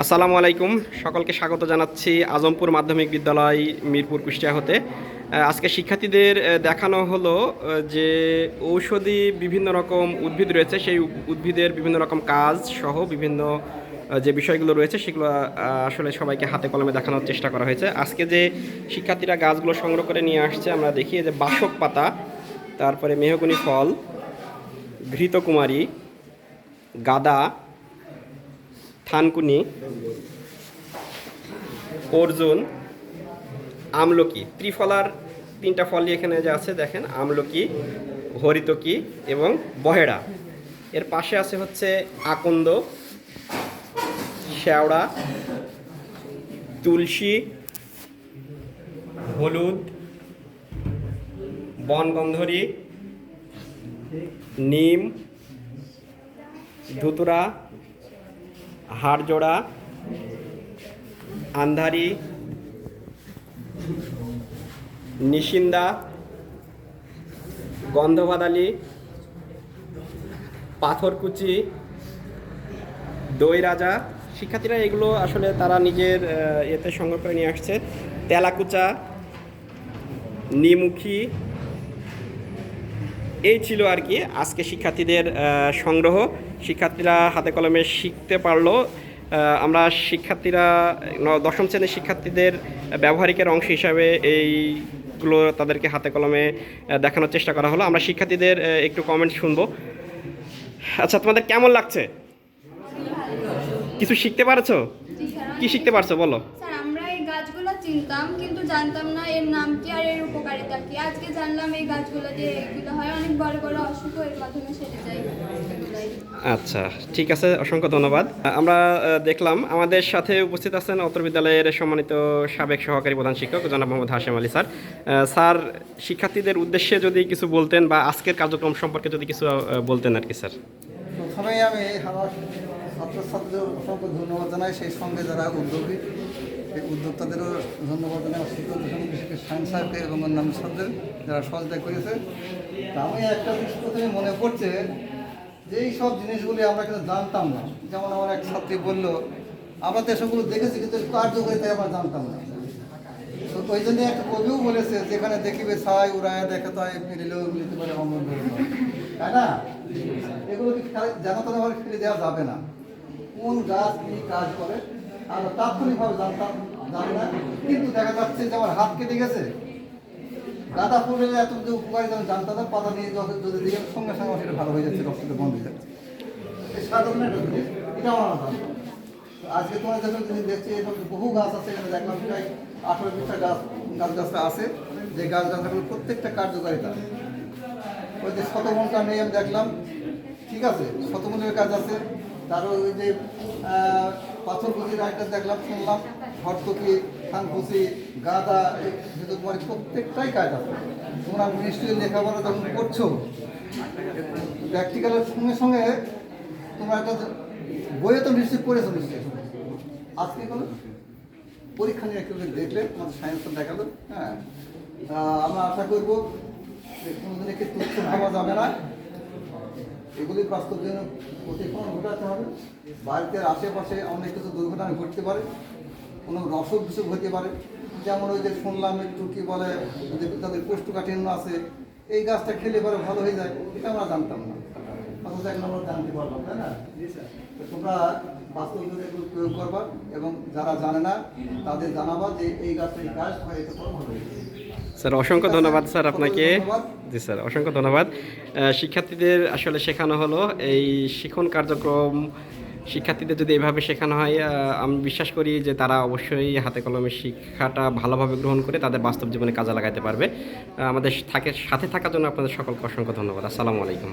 আসসালামু আলাইকুম। সকলকে স্বাগত জানাচ্ছি আজমপুর মাধ্যমিক বিদ্যালয় মিরপুর কুষ্টিয়া হতে। আজকে শিক্ষার্থীদের দেখানো হলো যে ঔষধি বিভিন্ন রকম উদ্ভিদ রয়েছে, সেই উদ্ভিদের বিভিন্ন রকম কাজ সহ বিভিন্ন যে বিষয়গুলো রয়েছে, সেগুলো আসলে সবাইকে হাতে কলমে দেখানোর চেষ্টা করা হয়েছে। আজকে যে শিক্ষার্থীরা গাছগুলো সংগ্রহ করে নিয়ে আসছে, আমরা দেখি যে বাসক পাতা, তারপরে মেহগুনি ফল, ঘৃতকুমারী, গাদা থানকুনি, অর্জুন, আমলকি, ত্রিফলার তিনটা ফলই এখানে যে আছে, দেখেন, আমলকি, হরিতকি এবং বহেড়া। এর পাশে আছে হচ্ছে আকন্দ শেওড়া তুলসী, হলুদ, বনগন্ধরি, নিম, ধুতুরা হাড়জোড়া, আন্ধারি, নিশিন্দা, গন্ধবাদালি, পাথরকুচি দই রাজা শিক্ষার্থীরা, এগুলো আসলে তারা নিজের এতে সংগ্রহ করে নিয়ে আসছে। তেলাকুচা, নিমুখী। এই ছিল আর কি আজকে শিক্ষার্থীদের সংগ্রহ। শিক্ষার্থীরা হাতে কলমে শিখতে পারল। আমরা শিক্ষার্থীরা দশম শ্রেণির শিক্ষার্থীদের ব্যবহারিকের অংশ হিসাবে এইগুলো তাদেরকে হাতে কলমে দেখানোর চেষ্টা করা হলো। আমরা শিক্ষার্থীদের একটু কমেন্ট শুনব। আচ্ছা তোমাদের কেমন লাগছে? কিছু শিখতে পারছ? কি শিখতে পারছ, বলো? গাছগুলো চিনতাম, কিন্তু জানতাম না এর নাম কি আর এর উপকারিতা কি। আজকে জানলাম এই গাছগুলো যে এগুলো হয়, অনেক বড় বড় অসুখ এর মাধ্যমে সেরে যায়। আচ্ছা ঠিক আছে, অসংখ্য ধন্যবাদ। আমরা দেখলাম আমাদের সাথে উপস্থিত আছেন অত্র বিদ্যালয়ের সম্মানিত সাবেক সহকারী প্রধান শিক্ষক জনাব মোহাম্মদ হাশেম আলী স্যার। স্যার, শিক্ষার্থীদের উদ্দেশ্যে যদি কিছু বলতেন বা আজকের কার্যক্রম সম্পর্কে যদি কিছু বলতেন আর কি স্যার। প্রথমেই আমি আমার অসংখ্য ধন্যবাদ জানাই, সেই সঙ্গে যারা উদ্যোগী, এই উদ্যোক্তাদেরও ধন্যবাদ জানাই সায়েন্স সাহেবকে এবং অন্যান্য যারা সহযোগিতা করেছে। আমি একটা প্রথমে মনে পড়ছে এই সব জিনিসগুলি আমরা কিন্তু জানতাম না। যেমন আমার এক ছাত্রী বলল, আমরা তো এসবগুলো দেখেছি, কিন্তু এর কার্যকারিতা আমরা জানতাম না। তো ওই জন্য একটা কবিও বলেছে, যেখানে দেখিবে ছাই উড়ায় দেখে তাই ফিরিলেও নিতে পারে নয়। তাই না? এগুলো কি জানাতে ভাবে ফিরে দেওয়া যাবে না। কোন গাছ কি কাজ করে, আমরা তাৎক্ষণিকভাবে জানতাম, জানি না। কিন্তু দেখা যাচ্ছে যে আমার হাত কেটে গেছে। গাঁদা ফুলের এত যে উপকারিতা আমি জানতাম না, পাতা নিয়ে যখন যদি দিয়ে সঙ্গে সঙ্গে সেটা ভালো হয়ে যাচ্ছে, রক্তটা বন্ধ হয়ে যাচ্ছে। এই সাধারণ একটা জিনিস এটা আমার জানতাম আজকে তোমার যখন জিনিস দেখছি এরকম বহু গাছ আছে, এখানে দেখলাম প্রায় আঠারো বিশটা গাছ গাছ গাছটা আছে। যে গাছ গাছগুলো প্রত্যেকটা কার্যকারিতা। ওই যে শতমনটা নেই আমি দেখলাম, ঠিক আছে? শতমনের কাজ আছে, তারও ওই যে আহ, পাথর কুচির একটা দেখলাম শুনলাম হরতকি থানকুচি গাদা তোমার প্রত্যেকটাই কাজ আছে। তোমরা নিশ্চয়ই লেখাপড়া যখন করছ প্র্যাকটিক্যালের সঙ্গে সঙ্গে তোমরা একটা বইয়ে তো নিশ্চয়ই পড়েছো নিশ্চয়ই আজকে কোনো পরীক্ষা নিয়ে একটু দেখলে তোমাদের সায়েন্সটা দেখাল হ্যাঁ। আমরা আশা করব কোনোদিন একে তুচ্ছ ভাবা যাবে না। এগুলি বাস্তব জন্য প্রতিফলন ঘটাতে হবে। বাড়িতে আশেপাশে অনেক কিছু দুর্ঘটনা ঘটতে পারে কোনো রসদ কিছু হতে পারে। যেমন ওই যে শুনলাম একটু কি বলে তাদের কোষ্ঠকাঠিন্য আছে এই গাছটা খেলে পরে ভালো হয়ে যায় এটা আমরা জানতাম না। অথচ এখন আমরা জানতে পারলাম তাই না? তোমরা বাস্তব জীবনে এগুলো প্রয়োগ করবা এবং যারা জানে না তাদের জানাবা যে এই গাছটা এই গাছ হয় এটা ভালো হয়ে যাবে। স্যার, অসংখ্য ধন্যবাদ স্যার আপনাকে। জি স্যার, অসংখ্য ধন্যবাদ। শিক্ষার্থীদের আসলে শেখানো হলো। এই শিখন কার্যক্রম শিক্ষার্থীদের যদি এভাবে শেখানো হয় আমি বিশ্বাস করি যে তারা অবশ্যই হাতে কলমে শিক্ষাটা ভালোভাবে গ্রহণ করে তাদের বাস্তব জীবনে কাজে লাগাতে পারবে। আমাদের থাকে, সাথে থাকার জন্য আপনাদের সকলকে অসংখ্য ধন্যবাদ। আসসালামু আলাইকুম।